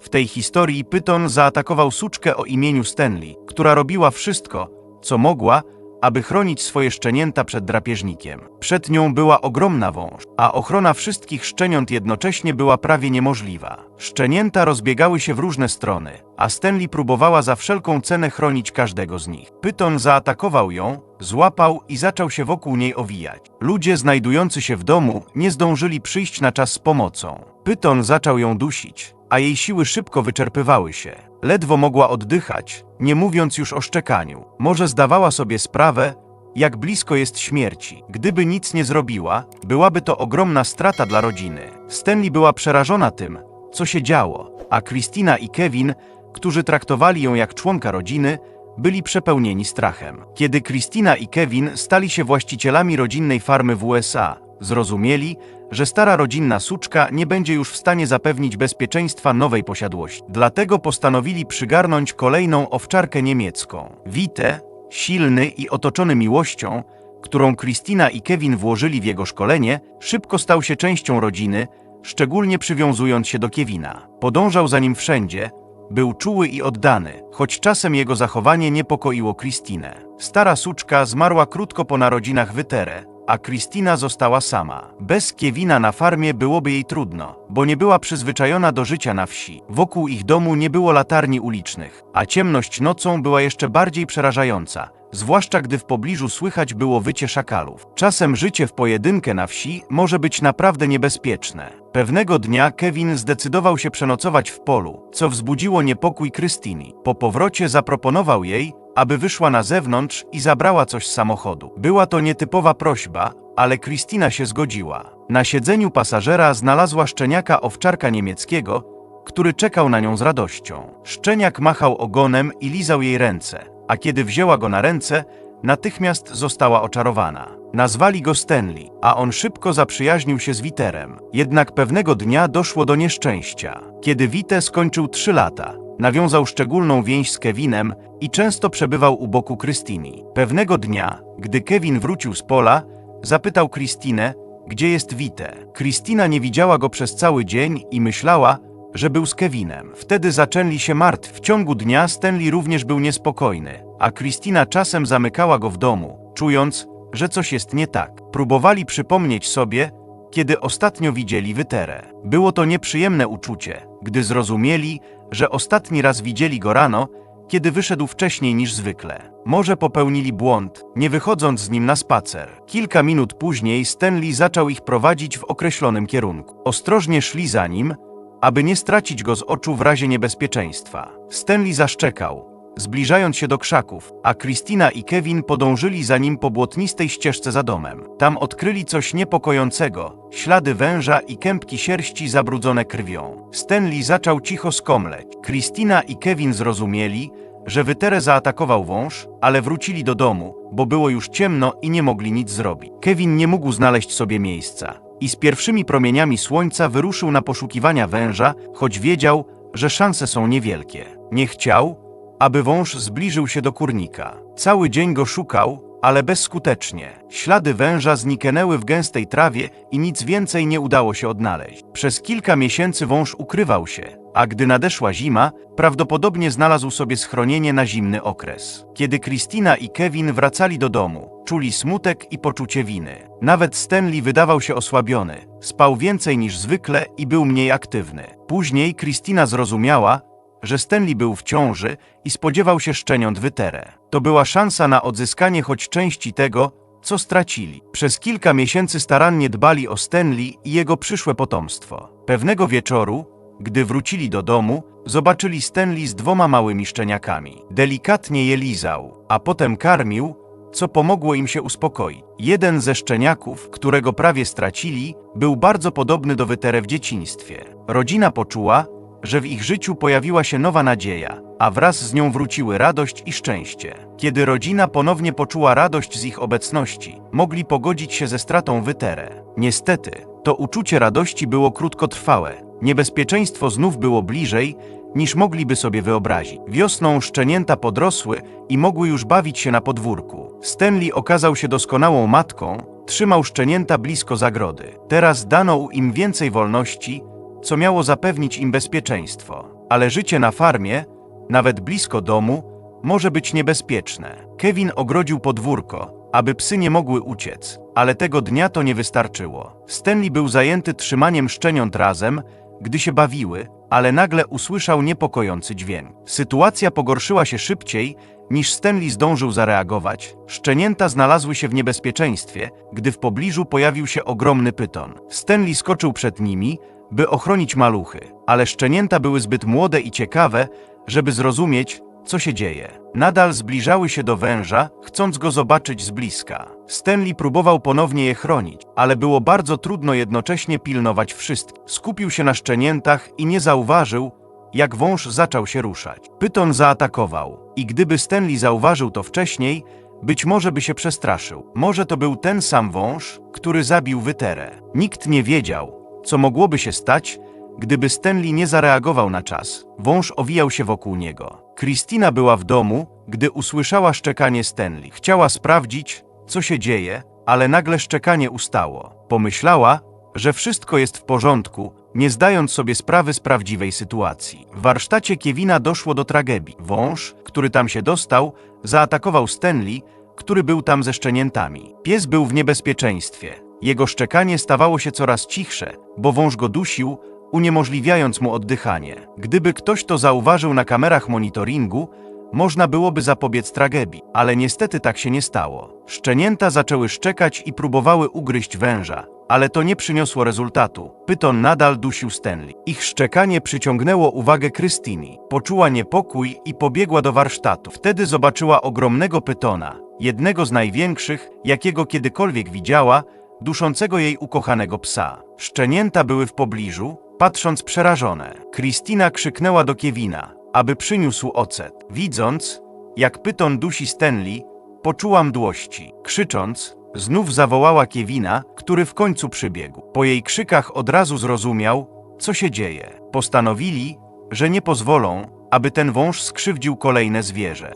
W tej historii Pyton zaatakował suczkę o imieniu Stanley, która robiła wszystko, co mogła, aby chronić swoje szczenięta przed drapieżnikiem. Przed nią była ogromna wąż, a ochrona wszystkich szczeniąt jednocześnie była prawie niemożliwa. Szczenięta rozbiegały się w różne strony, a Stanley próbowała za wszelką cenę chronić każdego z nich. Pyton zaatakował ją, złapał i zaczął się wokół niej owijać. Ludzie znajdujący się w domu nie zdążyli przyjść na czas z pomocą. Pyton zaczął ją dusić, a jej siły szybko wyczerpywały się. Ledwo mogła oddychać, nie mówiąc już o szczekaniu. Może zdawała sobie sprawę, jak blisko jest śmierci. Gdyby nic nie zrobiła, byłaby to ogromna strata dla rodziny. Stanley była przerażona tym, co się działo, a Christina i Kevin, którzy traktowali ją jak członka rodziny, byli przepełnieni strachem. Kiedy Christina i Kevin stali się właścicielami rodzinnej farmy w USA, zrozumieli, że stara rodzinna suczka nie będzie już w stanie zapewnić bezpieczeństwa nowej posiadłości. Dlatego postanowili przygarnąć kolejną owczarkę niemiecką. Wite, silny i otoczony miłością, którą Christina i Kevin włożyli w jego szkolenie, szybko stał się częścią rodziny, szczególnie przywiązując się do Kevina. Podążał za nim wszędzie, był czuły i oddany, choć czasem jego zachowanie niepokoiło Christinę. Stara suczka zmarła krótko po narodzinach Wytere, a Christina została sama. Bez Kevina na farmie byłoby jej trudno, bo nie była przyzwyczajona do życia na wsi. Wokół ich domu nie było latarni ulicznych, a ciemność nocą była jeszcze bardziej przerażająca, zwłaszcza gdy w pobliżu słychać było wycie szakalów. Czasem życie w pojedynkę na wsi może być naprawdę niebezpieczne. Pewnego dnia Kevin zdecydował się przenocować w polu, co wzbudziło niepokój Krystyni. Po powrocie zaproponował jej, aby wyszła na zewnątrz i zabrała coś z samochodu. Była to nietypowa prośba, ale Kristina się zgodziła. Na siedzeniu pasażera znalazła szczeniaka owczarka niemieckiego, który czekał na nią z radością. Szczeniak machał ogonem i lizał jej ręce, a kiedy wzięła go na ręce, natychmiast została oczarowana. Nazwali go Stanley, a on szybko zaprzyjaźnił się z Witerem. Jednak pewnego dnia doszło do nieszczęścia. Kiedy Wite skończył trzy lata, nawiązał szczególną więź z Kevinem i często przebywał u boku Krystyni. Pewnego dnia, gdy Kevin wrócił z pola, zapytał Krystynę, gdzie jest Wite. Krystyna nie widziała go przez cały dzień i myślała, że był z Kevinem. Wtedy zaczęli się martw. W ciągu dnia Stanley również był niespokojny, a Krystyna czasem zamykała go w domu, czując, że coś jest nie tak. Próbowali przypomnieć sobie, kiedy ostatnio widzieli Wyterę. Było to nieprzyjemne uczucie, gdy zrozumieli, że ostatni raz widzieli go rano, kiedy wyszedł wcześniej niż zwykle. Może popełnili błąd, nie wychodząc z nim na spacer. Kilka minut później Stanley zaczął ich prowadzić w określonym kierunku. Ostrożnie szli za nim, aby nie stracić go z oczu w razie niebezpieczeństwa. Stanley zaszczekał, zbliżając się do krzaków, a Christina i Kevin podążyli za nim po błotnistej ścieżce za domem. Tam odkryli coś niepokojącego, ślady węża i kępki sierści zabrudzone krwią. Stanley zaczął cicho skomleć. Christina i Kevin zrozumieli, że Wyterę zaatakował wąż, ale wrócili do domu, bo było już ciemno i nie mogli nic zrobić. Kevin nie mógł znaleźć sobie miejsca i z pierwszymi promieniami słońca wyruszył na poszukiwania węża, choć wiedział, że szanse są niewielkie. Nie chciał, aby wąż zbliżył się do kurnika. Cały dzień go szukał, ale bezskutecznie. Ślady węża zniknęły w gęstej trawie i nic więcej nie udało się odnaleźć. Przez kilka miesięcy wąż ukrywał się, a gdy nadeszła zima, prawdopodobnie znalazł sobie schronienie na zimny okres. Kiedy Christina i Kevin wracali do domu, czuli smutek i poczucie winy. Nawet Stanley wydawał się osłabiony, spał więcej niż zwykle i był mniej aktywny. Później Christina zrozumiała, że Stanley był w ciąży i spodziewał się szczeniąt wyterę. To była szansa na odzyskanie choć części tego, co stracili. Przez kilka miesięcy starannie dbali o Stanley i jego przyszłe potomstwo. Pewnego wieczoru, gdy wrócili do domu, zobaczyli Stanley z dwoma małymi szczeniakami. Delikatnie je lizał, a potem karmił, co pomogło im się uspokoić. Jeden ze szczeniaków, którego prawie stracili, był bardzo podobny do Wyterę w dzieciństwie. Rodzina poczuła, że w ich życiu pojawiła się nowa nadzieja, a wraz z nią wróciły radość i szczęście. Kiedy rodzina ponownie poczuła radość z ich obecności, mogli pogodzić się ze stratą Wyterę. Niestety, to uczucie radości było krótkotrwałe. Niebezpieczeństwo znów było bliżej, niż mogliby sobie wyobrazić. Wiosną szczenięta podrosły i mogły już bawić się na podwórku. Stanley okazał się doskonałą matką, trzymał szczenięta blisko zagrody. Teraz dano im więcej wolności, co miało zapewnić im bezpieczeństwo. ale życie na farmie, nawet blisko domu, może być niebezpieczne. Kevin ogrodził podwórko, aby psy nie mogły uciec, ale tego dnia to nie wystarczyło. Stanley był zajęty trzymaniem szczeniąt razem, gdy się bawiły, ale nagle usłyszał niepokojący dźwięk. Sytuacja pogorszyła się szybciej, niż Stanley zdążył zareagować. Szczenięta znalazły się w niebezpieczeństwie, gdy w pobliżu pojawił się ogromny pyton. Stanley skoczył przed nimi, by ochronić maluchy, ale szczenięta były zbyt młode i ciekawe, żeby zrozumieć, co się dzieje. Nadal zbliżały się do węża, chcąc go zobaczyć z bliska. Stanley próbował ponownie je chronić, ale było bardzo trudno jednocześnie pilnować wszystkich. Skupił się na szczeniętach i nie zauważył, jak wąż zaczął się ruszać. Pyton zaatakował i gdyby Stanley zauważył to wcześniej, być może by się przestraszył. Może to był ten sam wąż, który zabił Wyterę. Nikt nie wiedział, co mogłoby się stać, gdyby Stanley nie zareagował na czas. Wąż owijał się wokół niego. Christina była w domu, gdy usłyszała szczekanie Stanley. Chciała sprawdzić, co się dzieje, ale nagle szczekanie ustało. Pomyślała, że wszystko jest w porządku, nie zdając sobie sprawy z prawdziwej sytuacji. W warsztacie Kevina doszło do tragedii. Wąż, który tam się dostał, zaatakował Stanley, który był tam ze szczeniętami. Pies był w niebezpieczeństwie. Jego szczekanie stawało się coraz cichsze, bo wąż go dusił, uniemożliwiając mu oddychanie. Gdyby ktoś to zauważył na kamerach monitoringu, można byłoby zapobiec tragedii, ale niestety tak się nie stało. Szczenięta zaczęły szczekać i próbowały ugryźć węża, ale to nie przyniosło rezultatu. Pyton nadal dusił Stanley. Ich szczekanie przyciągnęło uwagę Krystyni. Poczuła niepokój i pobiegła do warsztatu. Wtedy zobaczyła ogromnego pytona, jednego z największych, jakiego kiedykolwiek widziała, duszącego jej ukochanego psa. Szczenięta były w pobliżu, patrząc przerażone. Kristina krzyknęła do Kevina, aby przyniósł ocet. Widząc, jak pyton dusi Stanley, poczuła mdłości. Krzycząc, znów zawołała Kevina, który w końcu przybiegł. Po jej krzykach od razu zrozumiał, co się dzieje. Postanowili, że nie pozwolą, aby ten wąż skrzywdził kolejne zwierzę.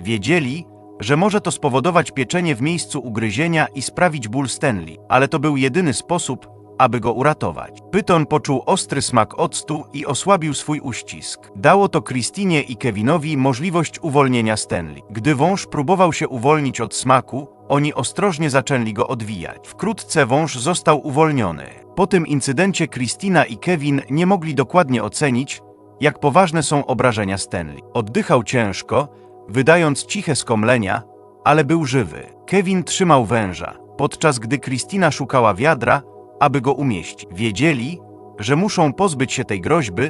Wiedzieli, że może to spowodować pieczenie w miejscu ugryzienia i sprawić ból Stanley, ale to był jedyny sposób, aby go uratować. Pyton poczuł ostry smak octu i osłabił swój uścisk. Dało to Christinie i Kevinowi możliwość uwolnienia Stanley. Gdy wąż próbował się uwolnić od smaku, oni ostrożnie zaczęli go odwijać. Wkrótce wąż został uwolniony. Po tym incydencie Christina i Kevin nie mogli dokładnie ocenić, jak poważne są obrażenia Stanley. Oddychał ciężko, wydając ciche skomlenia, ale był żywy. Kevin trzymał węża, podczas gdy Christina szukała wiadra, aby go umieścić. Wiedzieli, że muszą pozbyć się tej groźby,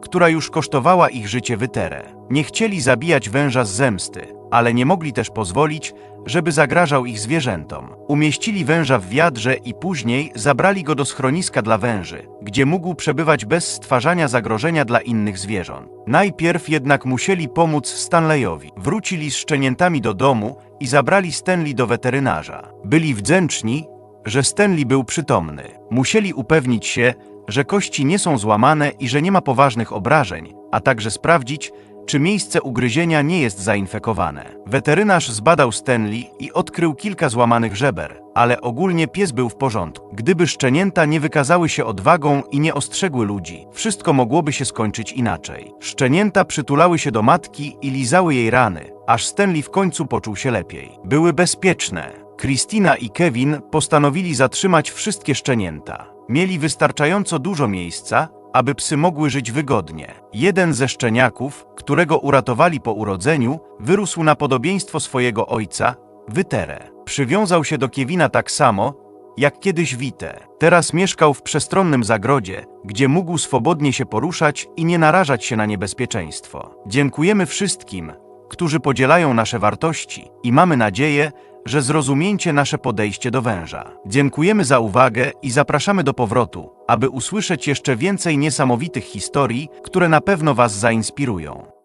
która już kosztowała ich życie wyterę. Nie chcieli zabijać węża z zemsty, ale nie mogli też pozwolić, żeby zagrażał ich zwierzętom. Umieścili węża w wiadrze i później zabrali go do schroniska dla węży, gdzie mógł przebywać bez stwarzania zagrożenia dla innych zwierząt. Najpierw jednak musieli pomóc Stanleyowi. Wrócili z szczeniętami do domu i zabrali Stanley do weterynarza. Byli wdzięczni, że Stanley był przytomny. Musieli upewnić się, że kości nie są złamane i że nie ma poważnych obrażeń, a także sprawdzić, czy miejsce ugryzienia nie jest zainfekowane. Weterynarz zbadał Stanley i odkrył kilka złamanych żeber, ale ogólnie pies był w porządku. Gdyby szczenięta nie wykazały się odwagą i nie ostrzegły ludzi, wszystko mogłoby się skończyć inaczej. Szczenięta przytulały się do matki i lizały jej rany, aż Stanley w końcu poczuł się lepiej. Były bezpieczne. Christina i Kevin postanowili zatrzymać wszystkie szczenięta. Mieli wystarczająco dużo miejsca, aby psy mogły żyć wygodnie. Jeden ze szczeniaków, którego uratowali po urodzeniu, wyrósł na podobieństwo swojego ojca, Wyterę. Przywiązał się do Kevina tak samo, jak kiedyś Wite. Teraz mieszkał w przestronnym zagrodzie, gdzie mógł swobodnie się poruszać i nie narażać się na niebezpieczeństwo. Dziękujemy wszystkim, którzy podzielają nasze wartości i mamy nadzieję, że zrozumiecie nasze podejście do węża. Dziękujemy za uwagę i zapraszamy do powrotu, aby usłyszeć jeszcze więcej niesamowitych historii, które na pewno Was zainspirują.